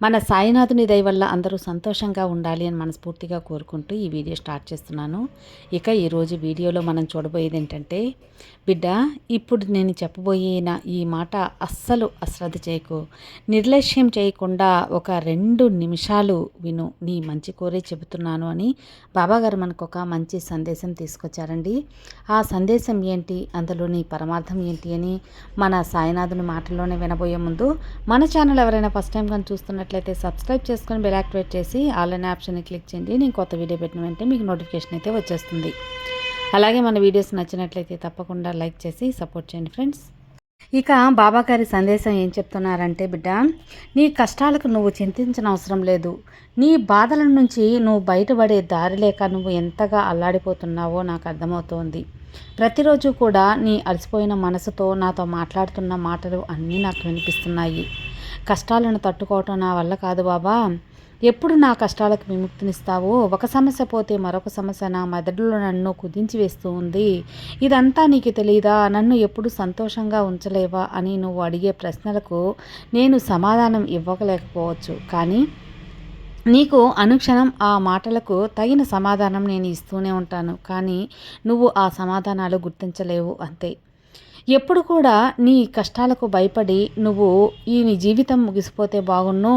మన సాయినాథుని దయ వల్ల అందరూ సంతోషంగా ఉండాలి అని మనస్ఫూర్తిగా కోరుకుంటూ ఈ వీడియో స్టార్ట్ చేస్తున్నాను. ఇక ఈరోజు వీడియోలో మనం చూడబోయేది ఏంటంటే బిడ్డ ఇప్పుడు నేను చెప్పబోయిన ఈ మాట అస్సలు అశ్రద్ధ చేయకు. నిర్లక్ష్యం చేయకుండా ఒక రెండు నిమిషాలు విను నీ మంచి కోరే చెబుతున్నాను అని బాబాగారు మనకు ఒక మంచి సందేశం తీసుకొచ్చారండి. ఆ సందేశం ఏంటి? అందులోని పరమార్థం ఏంటి అని మన సాయినాథుని మాటల్లోనే వినబోయే ముందు మన ఛానల్ ఎవరైనా ఫస్ట్ టైం కానీ నచ్చినట్లయితే సబ్స్క్రైబ్ చేసుకొని బెల్ యాక్టివేట్ చేసి ఆన్లైన్ ఆప్షన్ని క్లిక్ చేయండి. నేను కొత్త వీడియో పెట్టిన వెంటనే మీకు నోటిఫికేషన్ అయితే వచ్చేస్తుంది. అలాగే మన వీడియోస్ నచ్చినట్లయితే తప్పకుండా లైక్ చేసి సపోర్ట్ చేయండి ఫ్రెండ్స్ ఇక బాబాగారి సందేశం ఏం చెప్తున్నారంటే బిడ్డ నీ కష్టాలకు నువ్వు చింతించిన అవసరం లేదు. నీ బాధల నుంచి నువ్వు బయటపడే దారి లేక నువ్వు ఎంతగా అల్లాడిపోతున్నావో నాకు అర్థమవుతోంది. ప్రతిరోజు కూడా నీ అలసిపోయిన మనసుతో నాతో మాట్లాడుతున్న మాటలు అన్నీ నాకు వినిపిస్తున్నాయి. కష్టాలను తట్టుకోవటం నా వల్ల కాదు బాబా. ఎప్పుడు నా కష్టాలకు విముక్తినిస్తావో? ఒక సమస్య పోతే మరొక సమస్య నా మెదడులో నన్ను కుదించి వేస్తూ ఉంది. ఇదంతా నీకు తెలియదా నన్ను ఎప్పుడు సంతోషంగా ఉంచలేవా అని నువ్వు అడిగే ప్రశ్నలకు నేను సమాధానం ఇవ్వలేకపోవచ్చు. కానీ నీకు అనుక్షణం ఆ మాటలకు తగిన సమాధానం నేను ఇస్తూనే ఉంటాను. కానీ నువ్వు ఆ సమాధానాలు గుర్తించలేవు అంతే. ఎప్పుడు కూడా నీ కష్టాలకు భయపడి నువ్వు ఈ నీ జీవితం ముగిసిపోతే బాగున్ను.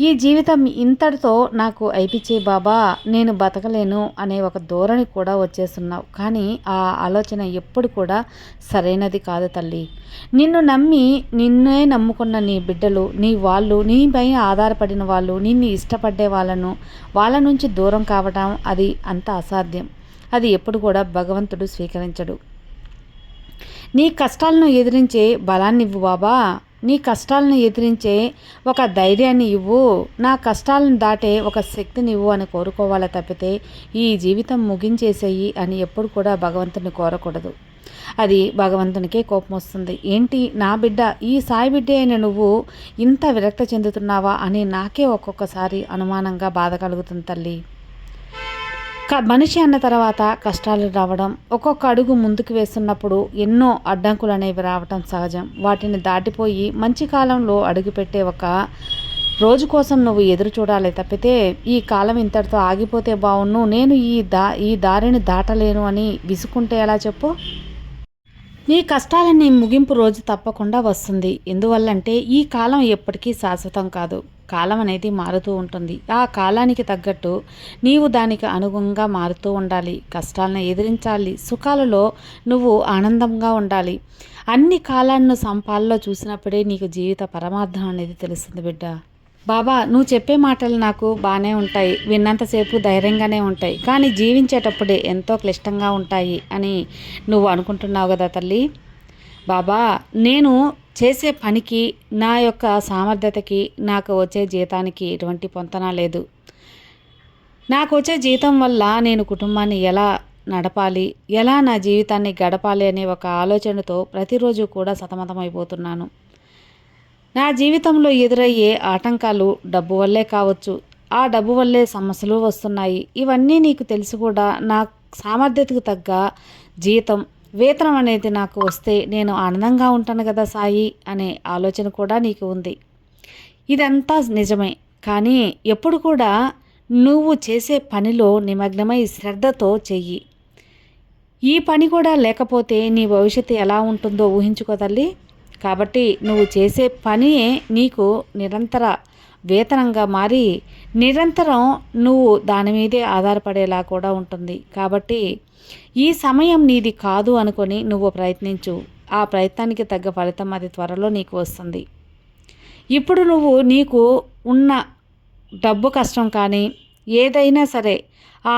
ఈ జీవితం ఇంతటితో నాకు అయిపించే బాబా నేను బతకలేను అనే ఒక ధోరణి కూడా వచ్చేస్తున్నావు. కానీ ఆ ఆలోచన ఎప్పుడు కూడా సరైనది కాదు తల్లి. నిన్ను నమ్మి నిన్నే నమ్ముకున్న నీ బిడ్డలు నీ వాళ్ళు నీపై ఆధారపడిన వాళ్ళు నిన్ను ఇష్టపడే వాళ్ళను వాళ్ళ నుంచి దూరం కావటం అది అంత అసాధ్యం. అది ఎప్పుడు కూడా భగవంతుడు స్వీకరించడు. నీ కష్టాలను ఎదిరించే బలాన్ని ఇవ్వు బాబా. నీ కష్టాలను ఎదిరించే ఒక ధైర్యాన్ని ఇవ్వు. నా కష్టాలను దాటే ఒక శక్తిని ఇవ్వు అని కోరుకోవాలి తప్పితే ఈ జీవితం ముగించేసేయి అని ఎప్పుడు కూడా భగవంతుని కోరకూడదు. అది భగవంతునికే కోపం వస్తుంది. ఏంటి నా బిడ్డ ఈ సాయి బిడ్డ అయిన నువ్వు ఇంత విరక్త చెందుతున్నావా అని నాకే ఒక్కొక్కసారి అనుమానంగా బాధ కలుగుతుంది తల్లి. మనిషి అన్న తర్వాత కష్టాలు రావడం ఒక్కొక్క అడుగు ముందుకు వేస్తున్నప్పుడు ఎన్నో అడ్డంకులు అనేవి రావటం సహజం. వాటిని దాటిపోయి మంచి కాలంలో అడుగుపెట్టే ఒక రోజు కోసం నువ్వు ఎదురు చూడాలి తప్పితే ఈ కాలం ఇంతటితో ఆగిపోతే బాగున్ను నేను ఈ దా ఈ దారిని దాటలేను అని విసుకుంటే ఎలా చెప్పు? నీ కష్టాలని ముగింపు రోజు తప్పకుండా వస్తుంది. ఎందువల్లంటే ఈ కాలం ఎప్పటికీ శాశ్వతం కాదు. కాలం అనేది మారుతూ ఉంటుంది. ఆ కాలానికి తగ్గట్టు నీవు దానికి అనుగుణంగా మారుతూ ఉండాలి. కష్టాలను ఎదిరించాలి. సుఖాలలో నువ్వు ఆనందంగా ఉండాలి. అన్ని కాలాలను సంపాలలో చూసినప్పుడే నీకు జీవిత పరమార్థం అనేది తెలుస్తుంది బిడ్డ. బాబా నువ్వు చెప్పే మాటలు నాకు బాగానే ఉంటాయి. విన్నంతసేపు ధైర్యంగానే ఉంటాయి. కానీ జీవించేటప్పుడే ఎంతో క్లిష్టంగా ఉంటాయి అని నువ్వు అనుకుంటున్నావు కదా తల్లి? బాబా నేను చేసే పనికి నా యొక్క సామర్థ్యతకి నాకు వచ్చే జీతానికి ఎటువంటి పొంతన లేదు. నాకు వచ్చే జీతం వల్ల నేను కుటుంబాన్ని ఎలా నడపాలి ఎలా నా జీవితాన్ని గడపాలి అనే ఒక ఆలోచనతో ప్రతిరోజు కూడా సతమతమైపోతున్నాను. నా జీవితంలో ఎదురయ్యే ఆటంకాలు డబ్బు వల్లే కావచ్చు ఆ డబ్బు వల్లే సమస్యలు వస్తున్నాయి. ఇవన్నీ నీకు తెలిసి కూడా నా సామర్థ్యతకు తగ్గ జీతం వేతనం అనేది నాకు వస్తే నేను ఆనందంగా ఉంటాను కదా సాయి అనే ఆలోచన కూడా నీకు ఉంది. ఇదంతా నిజమే. కానీ ఎప్పుడు కూడా నువ్వు చేసే పనిలో నిమగ్నమై శ్రద్ధతో చెయ్యి. ఈ పని కూడా లేకపోతే నీ భవిష్యత్తు ఎలా ఉంటుందో ఊహించుకో తల్లి. కాబట్టి నువ్వు చేసే పనియే నీకు నిరంతర వేతనంగా మారి నిరంతరం నువ్వు దాని మీదే ఆధారపడేలా కూడా ఉంటుంది. కాబట్టి ఈ సమయం నీది కాదు అనుకొని నువ్వు ప్రయత్నించు. ఆ ప్రయత్నానికి తగ్గ ఫలితం అది త్వరలో నీకు వస్తుంది. ఇప్పుడు నువ్వు నీకు ఉన్న డబ్బు కష్టం కానీ ఏదైనా సరే ఆ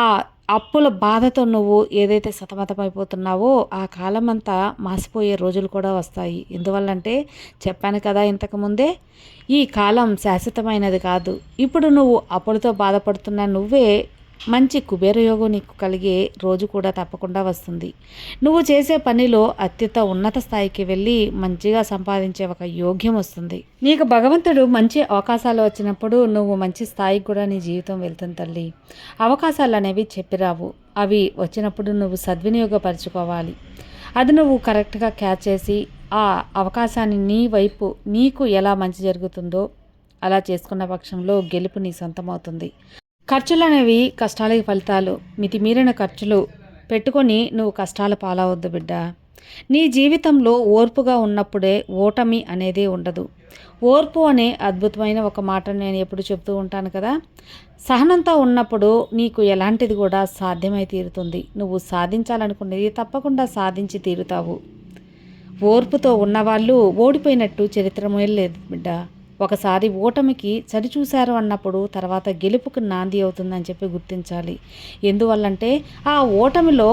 అప్పుల బాధతో నువ్వు ఏదైతే సతమతమైపోతున్నావో ఆ కాలం అంతా మాసిపోయే రోజులు కూడా వస్తాయి. ఎందువల్లంటే చెప్పాను కదా ఇంతకుముందే ఈ కాలం శాశ్వతమైనది కాదు. ఇప్పుడు నువ్వు అప్పులతో బాధపడుతున్న నువ్వే మంచి కుబేరయోగం నీకు కలిగే రోజు కూడా తప్పకుండా వస్తుంది. నువ్వు చేసే పనిలో అత్యంత ఉన్నత స్థాయికి వెళ్ళి మంచిగా సంపాదించే ఒక యోగ్యం వస్తుంది. నీకు భగవంతుడు మంచి అవకాశాలు వచ్చినప్పుడు నువ్వు మంచి స్థాయికి కూడా నీ జీవితం వెళ్తుంది తల్లి. అవకాశాలు అనేవి చెప్పిరావు. అవి వచ్చినప్పుడు నువ్వు సద్వినియోగపరచుకోవాలి. అది నువ్వు కరెక్ట్గా క్యాచ్ చేసి ఆ అవకాశాన్ని నీ వైపు నీకు ఎలా మంచి జరుగుతుందో అలా చేసుకున్న పక్షంలో గెలుపు నీ సొంతమవుతుంది. ఖర్చులు అనేవి కష్టాలకి ఫలితాలు. మితిమీరిన ఖర్చులు పెట్టుకొని నువ్వు కష్టాల పాలవద్దు బిడ్డ. నీ జీవితంలో ఓర్పుగా ఉన్నప్పుడే ఓటమి అనేది ఉండదు. ఓర్పు అనే అద్భుతమైన ఒక మాట నేను ఎప్పుడు చెప్తూ ఉంటాను కదా? సహనంతో ఉన్నప్పుడు నీకు ఎలాంటిది కూడా సాధ్యమై తీరుతుంది. నువ్వు సాధించాలనుకునేది తప్పకుండా సాధించి తీరుతావు. ఓర్పుతో ఉన్నవాళ్ళు ఓడిపోయినట్టు చరిత్రమే లేదు బిడ్డ. ఒకసారి ఓటమికి చరిచూశారు అన్నప్పుడు తర్వాత గెలుపుకు నాంది అవుతుందని చెప్పి గుర్తించాలి. ఎందువల్లంటే ఆ ఓటమిలో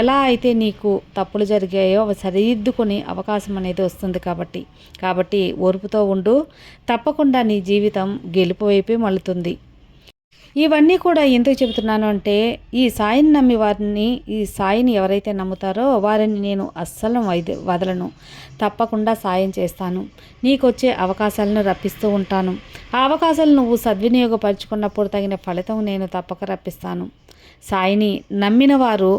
ఎలా అయితే నీకు తప్పులు జరిగాయో అవి సరిదిద్దుకునే అవకాశం అనేది వస్తుంది కాబట్టి. కాబట్టి ఓర్పుతో ఉండు తప్పకుండా నీ జీవితం గెలుపు వైపే మళ్ళుతుంది. ఇవన్నీ కూడా ఎందుకు చెబుతున్నాను అంటే ఈ సాయిని నమ్మి వారిని ఈ సాయిని ఎవరైతే నమ్ముతారో వారిని నేను అస్సలు వైద వదలను. తప్పకుండా సాయం చేస్తాను. నీకు వచ్చే అవకాశాలను రప్పిస్తూ ఉంటాను. ఆ అవకాశాలు నువ్వు సద్వినియోగపరుచుకున్నప్పుడు తగిన ఫలితం నేను తప్పక రప్పిస్తాను. సాయిని నమ్మిన వారు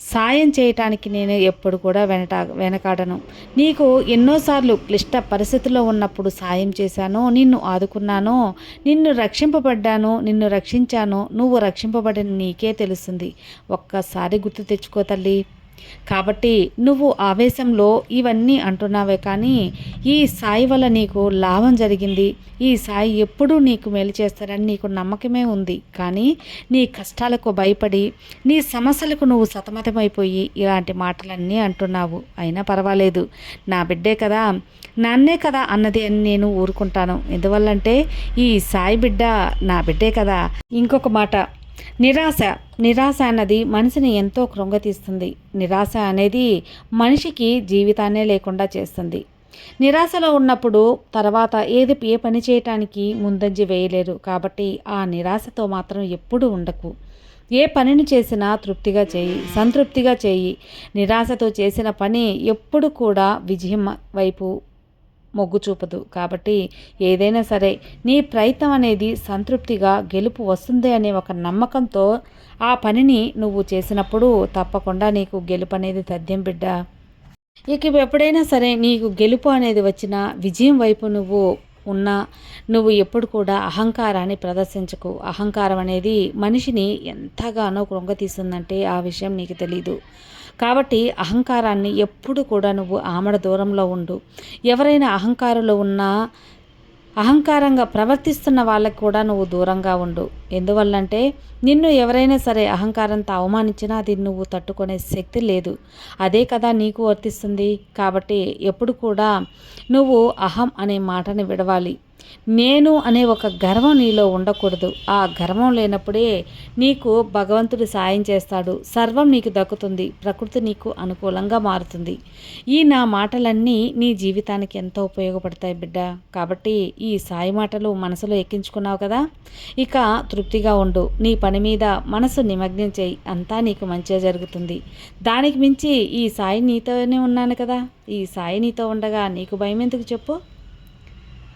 సాయం చేయటానికి నేను ఎప్పుడు కూడా వెనట వెనకాడను. నీకు ఎన్నోసార్లు క్లిష్ట పరిస్థితుల్లో ఉన్నప్పుడు సాయం చేశాను నిన్ను ఆదుకున్నాను నిన్ను రక్షింపబడ్డాను నిన్ను రక్షించాను నువ్వు రక్షింపబడిన నీకే తెలుస్తుంది. ఒక్కసారి గుర్తు తెచ్చుకో తల్లి. కాబట్టి నువ్వు ఆవేశంలో ఇవన్నీ అంటున్నావే కానీ ఈ సాయి వల్ల నీకు లాభం జరిగింది. ఈ సాయి ఎప్పుడూ నీకు మేలు చేస్తారని నీకు నమ్మకమే ఉంది. కానీ నీ కష్టాలకు భయపడి నీ సమస్యలకు నువ్వు సతమతమైపోయి ఇలాంటి మాటలన్నీ అంటున్నావు. అయినా పర్వాలేదు. నా బిడ్డే కదా నాన్నే కదా అన్నది అని నేను ఊరుకుంటాను. ఎందువల్లంటే ఈ సాయి బిడ్డ నా బిడ్డే కదా. ఇంకొక మాట నిరాశ నిరాశ అన్నది మనిషిని ఎంతో కృంగతీస్తుంది. నిరాశ అనేది మనిషికి జీవితాన్నే లేకుండా చేస్తుంది. నిరాశలో ఉన్నప్పుడు తర్వాత ఏది ఏ పని చేయటానికి ముందంజి వేయలేరు. కాబట్టి ఆ నిరాశతో మాత్రం ఎప్పుడూ ఉండకు. ఏ పనిని చేసినా తృప్తిగా చేయి సంతృప్తిగా చేయి. నిరాశతో చేసిన పని ఎప్పుడు కూడా విజయం వైపు మొగ్గు చూపదు. కాబట్టి ఏదైనా సరే నీ ప్రయత్నం అనేది సంతృప్తిగా గెలుపు వస్తుంది అనే ఒక నమ్మకంతో ఆ పనిని నువ్వు చేసినప్పుడు తప్పకుండా నీకు గెలుపు అనేది తథ్యం బిడ్డ. ఇక ఎప్పుడైనా సరే నీకు గెలుపు అనేది వచ్చిన విజయం వైపు నువ్వు ఉన్నా నువ్వు ఎప్పుడు కూడా అహంకారాన్ని ప్రదర్శించకు. అహంకారం అనేది మనిషిని ఎంతగానో కృంగతీస్తుందంటే ఆ విషయం నీకు తెలీదు. కాబట్టి అహంకారాన్ని ఎప్పుడు కూడా నువ్వు ఆమడ దూరంలో ఉండు. ఎవరైనా అహంకారులు ఉన్నా అహంకారంగా ప్రవర్తిస్తున్న వాళ్ళకి కూడా నువ్వు దూరంగా ఉండు. ఎందువల్లంటే నిన్ను ఎవరైనా సరే అహంకారంతో అవమానించినా అది నువ్వు తట్టుకునే శక్తి లేదు. అదే కదా నీకు వర్తిస్తుంది. కాబట్టి ఎప్పుడు కూడా నువ్వు అహం అనే మాటని విడవాలి. నేను అనే ఒక గర్వం నీలో ఉండకూడదు. ఆ గర్వం లేనప్పుడే నీకు భగవంతుడు సాయం చేస్తాడు. సర్వం నీకు దక్కుతుంది. ప్రకృతి నీకు అనుకూలంగా మారుతుంది. ఈ నా మాటలన్నీ నీ జీవితానికి ఎంతో ఉపయోగపడతాయి బిడ్డ. కాబట్టి ఈ సాయి మాటలు మనసులో ఎక్కించుకున్నావు కదా? ఇక తృప్తిగా ఉండు. నీ పని మీద మనసు నిమగ్నం చేయి. అంతా నీకు మంచిగా జరుగుతుంది. దానికి మించి ఈ సాయి నీతోనే ఉన్నాను కదా? ఈ సాయి నీతో ఉండగా నీకు భయం ఎందుకు చెప్పు?